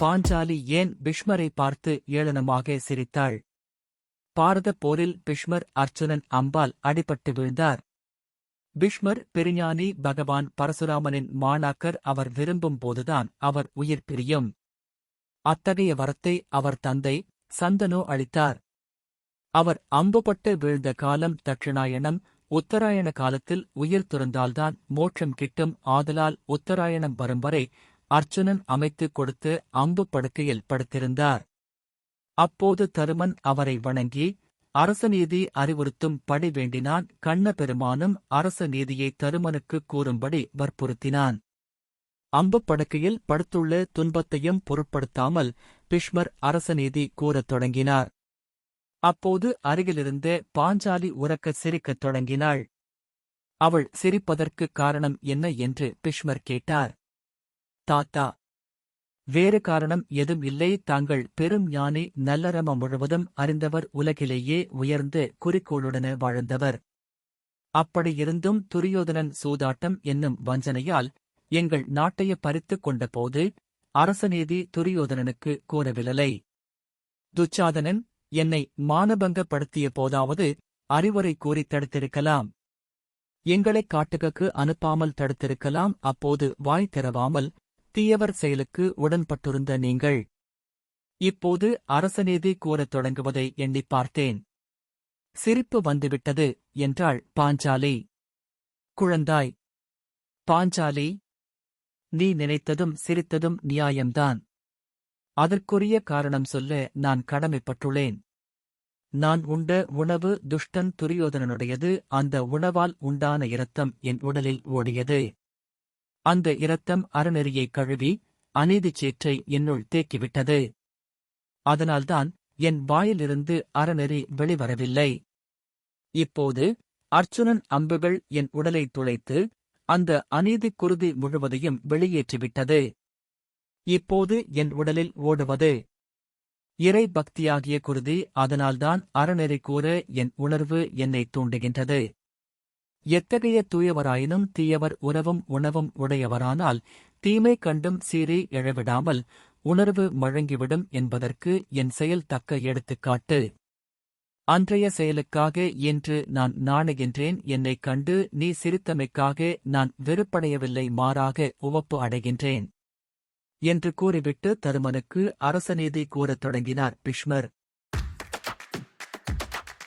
பாஞ்சாலி ஏன் பிஷ்மரை பார்த்து ஏளனமாக சிரித்தாள்? பாரதப் போரில் பிஷ்மர் அர்ச்சுனன் அம்பால் அடிபட்டு விழுந்தார். பிஷ்மர் பெருஞானி பகவான் பரசுராமனின் மாணாக்கர் அவர் விரும்பும் போதுதான் அவர் உயிர் பிரியும். அத்தகைய வரத்தை அவர் தந்தை சந்தனு அளித்தார். அவர் அம்புபட்டு வீழ்ந்த காலம் தட்சிணாயணம் உத்தராயண காலத்தில் உயிர் துறந்தால்தான் மோட்சம் கிட்டும் ஆதலால் உத்தராயணம் வரும் வரை அர்ச்சுனன் அமைத்துக் கொடுத்து அம்பு படுக்கையில் படுத்திருந்தார். அப்போது தருமன் அவரை வணங்கி அரசநீதி அறிவுறுத்தும் படி வேண்டினான். கண்ண பெருமானும் அரச நீதியை தருமனுக்கு கூறும்படி வற்புறுத்தினான். அம்பு படுக்கையில் படுத்துள்ள துன்பத்தையும் பொருட்படுத்தாமல் பிஷ்மர் அரசநீதி கூறத் தொடங்கினார். அப்போது அருகிலிருந்து பாஞ்சாலி உறக்க சிரிக்கத் தொடங்கினாள். அவள் சிரிப்பதற்குக் காரணம் என்ன என்று பிஷ்மர் கேட்டார். தாத்தா. வேறு காரணம் எதும் இல்லை. தாங்கள் பெரும் ஞானி நல்லறம முழுவதும் அறிந்தவர் உலகிலேயே உயர்ந்து குறிக்கோளுடன வாழ்ந்தவர். அப்படியிருந்தும் துரியோதனன் சூதாட்டம் என்னும் வஞ்சனையால் எங்கள் நாட்டைய பறித்துக் கொண்டபோது அரசநீதி துரியோதனனுக்கு கூறவில்லை. துச்சாதனன் என்னை மானபங்கப்படுத்திய போதாவது அறிவுரை கூறித் தடுத்திருக்கலாம். எங்களைக் காட்டுகக்கு அனுப்பாமல் தடுத்திருக்கலாம். அப்போது வாய் திறவாமல் தீயவர் செயலுக்கு உடன்பட்டிருந்த நீங்கள். இப்போது அரசநீதி கூறத் தொடங்குவதை எண்ணிப் பார்த்தேன். சிரிப்பு வந்துவிட்டது என்றாள் பாஞ்சாலி. குழந்தாய். பாஞ்சாலி நீ நினைத்ததும் சிரித்ததும் நியாயம்தான். அதற்குரிய காரணம் சொல்ல நான் கடமைப்பட்டுள்ளேன். நான் உண்ட உணவு துஷ்டன் துரியோதனனுடையது அந்த உணவால் உண்டான இரத்தம் என் உடலில் ஓடியது. அந்த இரத்தம் அறநெறியைக் கழுவி அநீதிச் சேற்றை என்னுள் தேக்கிவிட்டது. அதனால்தான் என் வாயிலிருந்து அறநெறி வெளிவரவில்லை. இப்போது அர்ச்சுனன் அம்புகள் என் உடலை துளைத்து அந்த அநீதிக் குருதி முழுவதையும் வெளியேற்றிவிட்டது. இப்போது என் உடலில் ஓடுவது. இறை பக்தியாகிய குருதி அதனால்தான் அறநெறி கூற என் உணர்வு என்னை தூண்டுகின்றது. எத்தகைய தூயவராயினும் தீயவர் உறவும் உணவும் உடையவரானால் தீமை கண்டும் சீறி எழவிடாமல் உணர்வு மழங்கிவிடும் என்பதற்கு என் செயல் தக்க எடுத்துக்காட்டு. அன்றைய செயலுக்காக என்று நான் நாணுகின்றேன். என்னைக் கண்டு நீ சிரித்தமைக்காக நான் வெறுப்படையவில்லை. மாறாக உவப்பு அடைகின்றேன். என்று கூறிவிட்டு தருமனுக்கு அரசநீதி கூறத் தொடங்கினார் பிஷ்மர்.